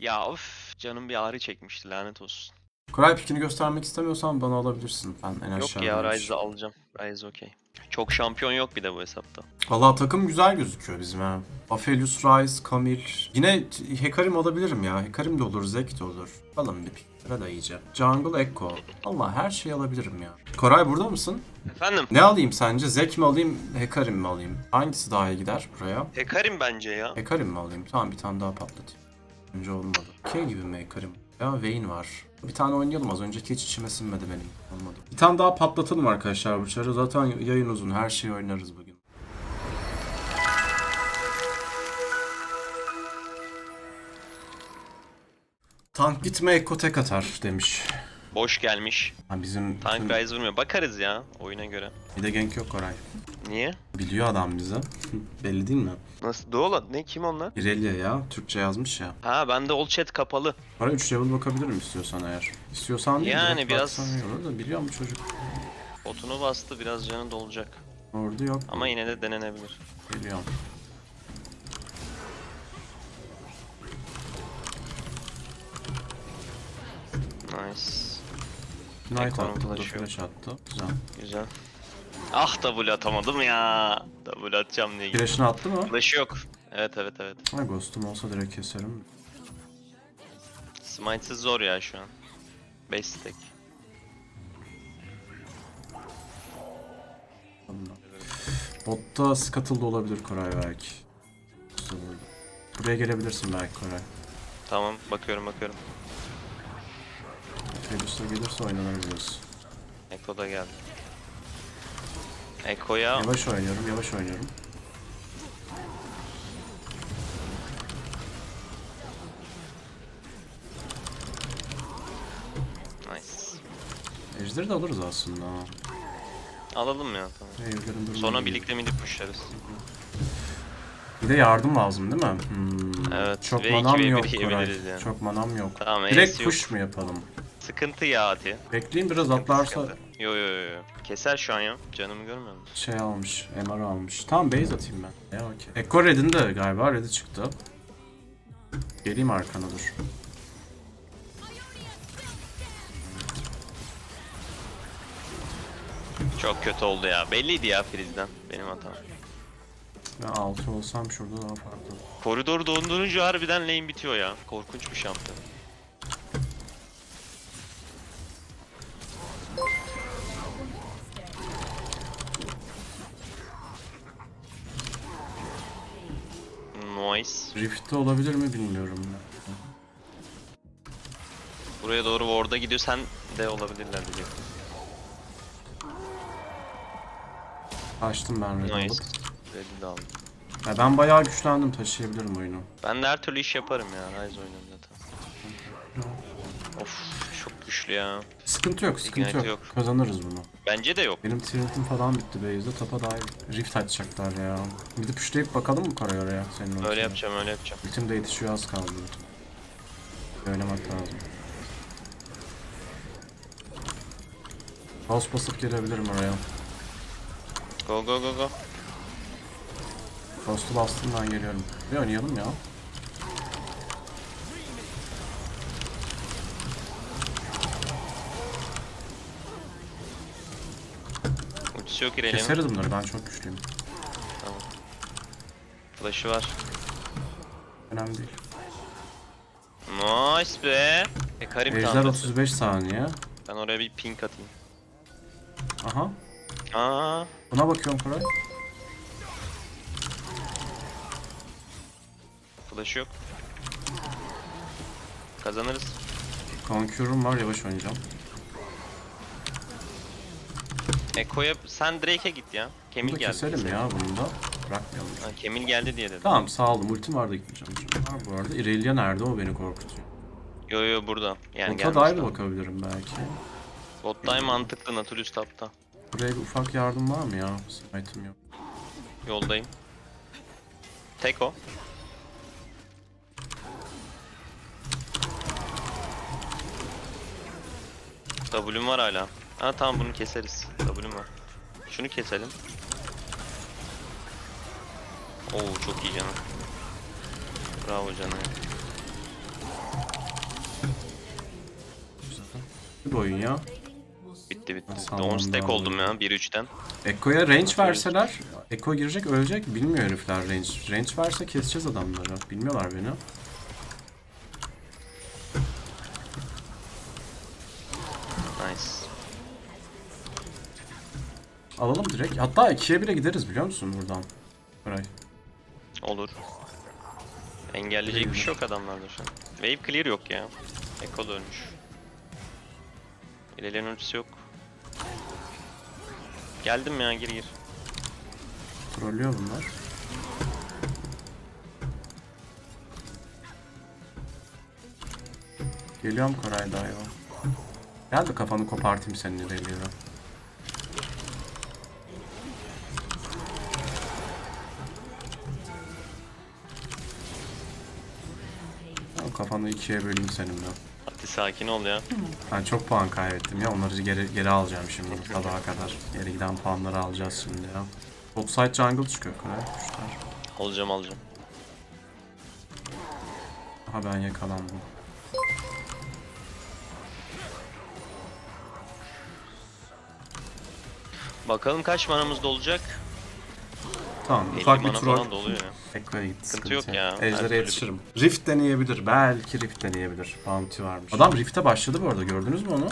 Ya of canım bir ağrı çekmişti lanet olsun. Koray pikini göstermek istemiyorsan bana alabilirsin. Ben en Yok ya Ryze'ı alacağım. Ryze okey. Çok şampiyon yok bir de bu hesapta. Valla takım güzel gözüküyor bizim ha. Aphelios, Ryze, Camille. Yine Hekarim alabilirim ya. Hekarim de olur, Zek de olur. Alın bir piklere da iyice. Jungle, Echo. Allah her şeyi alabilirim ya. Koray burada mısın? Efendim? Ne alayım sence? Zek mi alayım, Hekarim mi alayım? Hangisi daha iyi gider buraya? Hekarim bence ya. Hekarim mi alayım? Tamam bir tane daha patlatayım. Önce olmadı. K gibi mi? Ya Vayne var. Bir tane oynayalım az önceki hiç içime sinmedi benim. Olmadı. Bir tane daha patlatalım arkadaşlar bu çarı. Zaten yayın uzun her şeyi oynarız bugün. Tank gitme Ekko tek atar demiş. Boş gelmiş. Ha bizim Tank bütün- Ryze vurmuyor. Bakarız ya oyuna göre. bir de gank yok Koray. Niye? Biliyor adam bizi. Belli değil mi? Nasıl? Doğula. Ne? Kim onlar? İrelia ya. Türkçe yazmış ya. Ha bende all chat kapalı. Bana 3 level bakabilirim istiyorsan eğer. İstiyorsan değil Yani biraz- da biliyor mu çocuk? Botunu bastı biraz canı dolacak. Orada yok. Ama yine de denenebilir. Geliyorum. Nice. Knight Ekranın attı, da flash attı. Güzel. Güzel. Ah W atamadım ya. W atacağım diye. Flash'ını attı mı? Flash'ı yok. Evet evet evet. Ha ghost'um olsa direkt keserim. Smite'siz zor ya şu an. 5 stack. Botta Scuttle da olabilir Koray belki. Buraya gelebilirsin belki Koray. Tamam bakıyorum bakıyorum. Felus'ta gelirse oynanabiliriz. Echo da geldi. Echo'ya Yavaş oynuyorum, yavaş oynuyorum. nice. Ejderi de alırız aslında. ha. Alalım ya tamam. Ejder'in durumu Sonra iyi. birlikte midip pushlarız. Bir de yardım lazım değil mi? Hmm, Evet, Çok ve manam yok Koray. yiyebiliriz yani. Çok manam yok. Tamam, Direkt Ace push yok. mu yapalım? Sıkıntı ya Ati. Bekleyin biraz atlarsa Sıkıntı. Yo yo yo. yo. Keser şu an ya. Canımı görmüyor musun? şey almış, MR almış. Tamam base atayım ben. Ya okey. Echo Red'in de galiba Red'i çıktı. Geleyim arkana dur. Çok kötü oldu ya. Belliydi ya Freeze'den. Benim hatam. Ben 6 olsam şurada daha farklı. Koridor dondurunca harbiden lane bitiyor ya. Korkunç bir şampiyon. Noise. Rift'te olabilir mi bilmiyorum. ben. Buraya doğru ward'a gidiyor. Sen de olabilirler diyecektim. Açtım ben Red'i Nice. alıp. Ready de aldım. Ya ben bayağı güçlendim taşıyabilirim oyunu. Ben de her türlü iş yaparım ya. Ryze oynuyorum zaten. Of güçlü ya. Sıkıntı yok, sıkıntı Ignite yok. yok. Kazanırız bunu. Bence de yok. Benim Trident'im falan bitti base'de. Tapa daha Rift açacaklar ya. Bir de pushlayıp bakalım mı Koray oraya senin ultine? Öyle yapacağım öyle yapacağım. Ultim de yetişiyor az kaldı. Oynamak lazım. House basıp gelebilirim oraya. Go go go go. Ghost'u bastım ben geliyorum. Bir oynayalım ya. Yok İrelia'nın. Keseriz bunları ben çok güçlüyüm. Flash'ı var. Önemli değil. Nice be. E Karim Ejder tamam. 35 saniye. Ben oraya bir pink atayım. Aha. Aa, Buna bakıyorum Koray. flash yok. Kazanırız. Conqueror'um var yavaş oynayacağım. Eko'ya sen Drake'e git ya. Bunu Kemil da geldi. keselim ya bunu da. Bırakmayalım. Ha, Kemil geldi diye dedim. Tamam sağ olun. Ultim var da gitmeyeceğim. Var bu arada. Irelia nerede o beni korkutuyor. Yo yo burada. Yani Bota dive tamam. bakabilirim belki. Bot dive mantıklı Nautilus tapta. Buraya bir ufak yardım var mı ya? Smite'ım yok. Yoldayım. Tek o. W'm var hala. Ha tamam bunu keseriz. W'm var. Şunu keselim. Oo çok iyi canım. Bravo canım. Bir oyun ya. Bitti bitti. Tamam, 10 stack bravo. oldum ya 1-3'ten. Eko'ya range verseler, Eko girecek ölecek bilmiyor herifler range. Range verse keseceğiz adamları. Bilmiyorlar beni. Alalım direkt. Hatta ikiye bile gideriz biliyor musun buradan? Koray. Olur. Engelleyecek bir şey yok adamlarda şu an. Wave clear yok ya. Echo da ölmüş. İlerilerin ultisi yok. Geldim ya gir gir. Trollüyor bunlar. Geliyorum Koray daha ya. Gel de kafanı kopartayım senin ileriyle. Kafanı ikiye böleyim seninle. Hadi sakin ol ya. Ben çok puan kaybettim ya. Onları geri geri alacağım şimdi sabaha kadar. Geri giden puanları alacağız şimdi ya. Top side jungle çıkıyor Koray. Kuşlar. Alacağım alacağım. Aha ben yakalandım. Bakalım kaç manamız dolacak? Tamam 50 ufak bir mana troll. falan doluyor ya. Ekko'ya gitti. Sıkıntı yok ya, her Ejder'e yetişirim. Rift deneyebilir. Belki Rift deneyebilir. Bounty varmış. Adam Rift'e başladı bu arada. Gördünüz mü onu?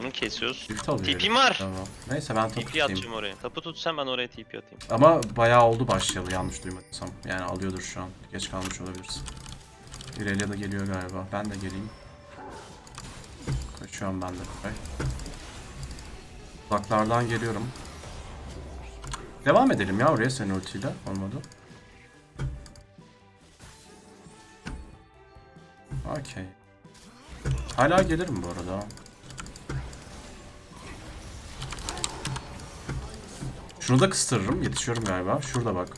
Bunu kesiyoruz. Rift alıyor. TP'm herif. var. Tamam. Neyse ben topu TP tutayım. atacağım oraya. Tapu tutsan ben oraya TP atayım. Ama bayağı oldu başlayalı yanlış duymadıysam. Yani alıyordur şu an. Geç kalmış olabilirsin. İrelia da geliyor galiba. Ben de geleyim. Kaçıyorum ben de. Uzaklardan geliyorum. Devam edelim ya oraya senin ultiyle. Olmadı. Okey. Hala gelirim bu arada. Şunu da kıstırırım. Yetişiyorum galiba. Şurada bak.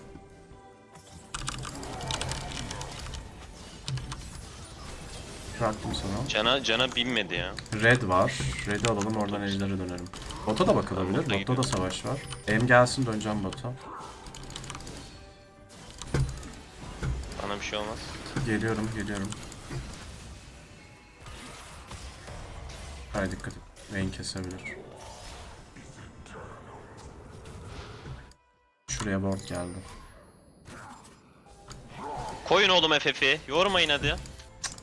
Bıraktım sana. Cana cana binmedi ya. Red var. Red'i alalım oradan ejder'e dönerim. Bota da bakılabilir. Bota Botta da savaş var. Em gelsin döneceğim bota. Bana bir şey olmaz. Geliyorum geliyorum. Haydi dikkat et. Vayne kesebilir. Şuraya board geldi. Koyun oğlum FF'i. Yormayın hadi.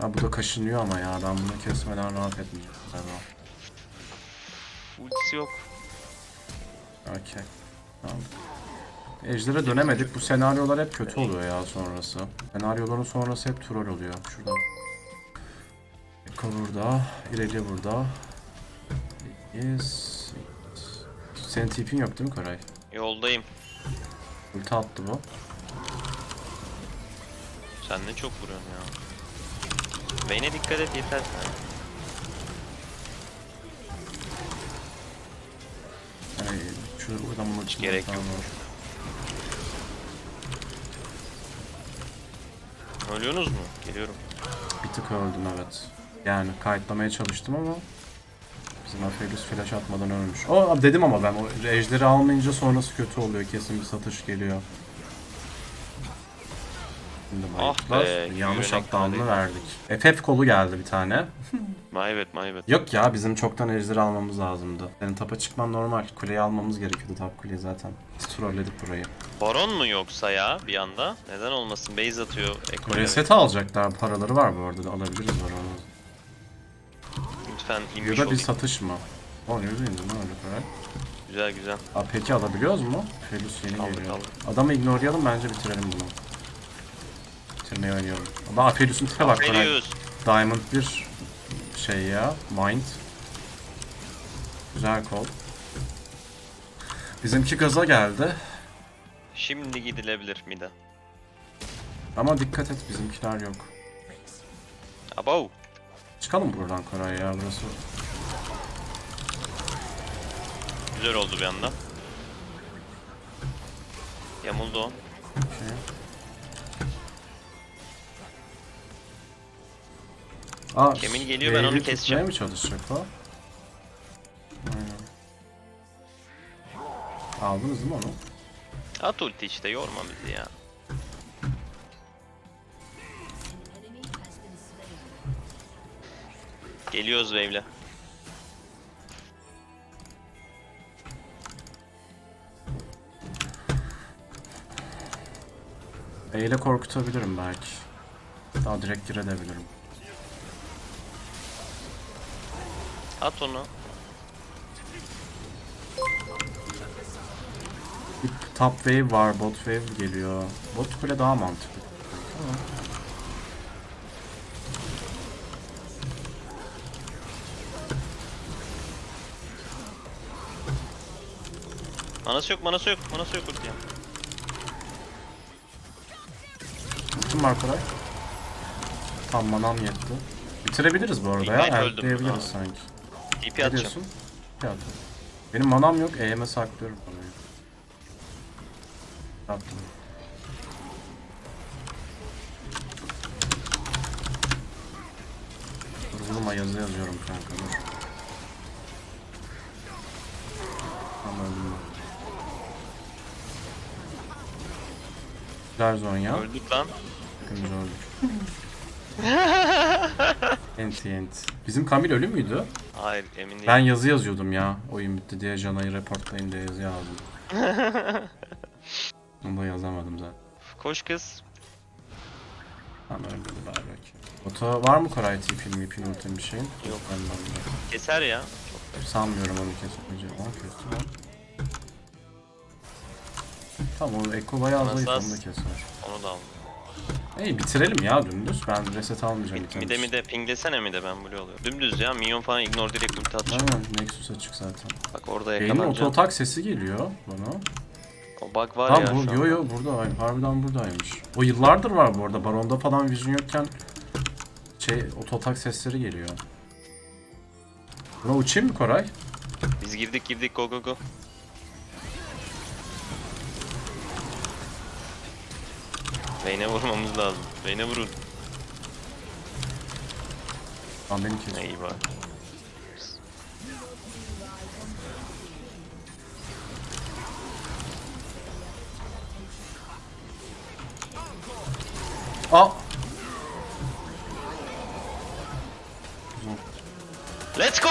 Ha bu da kaşınıyor ama ya ben bunu kesmeden rahat etmeyeceğim galiba. Ultisi yok. Okey. Tamam. Ejder'e dönemedik. Bu senaryolar hep kötü oluyor ya sonrası. Senaryoların sonrası hep troll oluyor. Şurada. Eko burada. İrelia burada. Yes. Senin tipin yok değil mi Koray? Yoldayım. Ulti attı bu. Sen ne çok vuruyorsun ya. Beyne dikkat et yeter. Şu adamın ultisini gerek tamam. Ölüyorsunuz mu? Geliyorum. Bir tık öldüm evet. Yani kayıtlamaya çalıştım ama bizim Aphelios flash atmadan ölmüş. O dedim ama ben o ejderi almayınca sonrası kötü oluyor. Kesin bir satış geliyor. Şimdi Ah be, Yanlış verdik. verdik. FF kolu geldi bir tane. Maybet maybet. Yok ya bizim çoktan ejderi almamız lazımdı. Senin tapa çıkman normal. Kuleyi almamız gerekiyordu top kuleyi zaten. Biz trolledik burayı. Baron mu yoksa ya bir anda? Neden olmasın? Base atıyor. Eko ile. Reset alacaklar. Paraları var bu arada. Alabiliriz var onu. Lütfen Ya inmiş da bir olayım. satış mı? O ne indi lan öyle para. Güzel güzel. Aa, peki alabiliyoruz mu? Felus yeni Aldık, geliyor. aldık. Adamı ignorelayalım bence bitirelim bunu. Bitirmeyi oynayalım. Ama Aphelios'un tipe bak. Koray. Veriyoruz. Diamond bir şey ya. Mind. Güzel kol. Bizimki gaza geldi. Şimdi gidilebilir mida. Ama dikkat et bizimkiler yok. Abo. Çıkalım buradan Koray ya burası. Güzel oldu bir anda. Yamuldu o. Şey. Aa, Kemil geliyor, ben onu keseceğim. tutmaya mı çalışacak o? Aldınız değil mi onu? At ulti işte yorma bizi ya. Geliyoruz wave'le. E korkutabilirim belki. Daha direkt girebilirim. At onu. Bir top wave var, bot wave geliyor. Bot kule daha mantıklı. Manası yok, manası yok, manası yok ultiye. Ultim var Koray. Tam manam yetti. Bitirebiliriz bu arada ya. Öldüm. Sanki. TP Ne atacağım. diyorsun? At. Benim manam yok. EM'e saklıyorum parayı. Attım. Vurguluma yazı yazıyorum kanka. Dur. Tamam. Güzel Zonya. Öldük lan. Hepimiz öldük. enti enti. Bizim Kamil ölü müydü? Hayır, emin değilim. Ben yazı yazıyordum ya. Oyun bitti diye Jana'yı reportlayın diye yazı yazdım. Onu da yazamadım zaten. Koş kız. Tamam öldü bari okey. Oto var mı Koray tipin mipin ultim bir şeyin? Yok. Ben de. Keser ya. Sanmıyorum onu kesmeyeceğim. Ama kesti lan. Tamam o Eko bayağı zayıf onu da keser. Onu da al. İyi bitirelim ya dümdüz. Ben reset almayacağım. Mid, mide mide pinglesene mide ben blue oluyor. Dümdüz ya minyon falan ignore direkt ulti atacağım. Aynen Nexus açık zaten. Bak orada Benim yakalanacağım. oto atak sesi geliyor bana. O bug var Tamam ya bu, şu yo an. yo burada ay, harbiden buradaymış. O yıllardır var bu arada. Baron'da falan vision yokken şey ototak sesleri geliyor. Buna uçayım mı Koray? Biz girdik girdik go go go. Vayne'e vurmamız lazım. Vayne'e vurun. Lan beni kes. İyi bak. Aa! Let's go!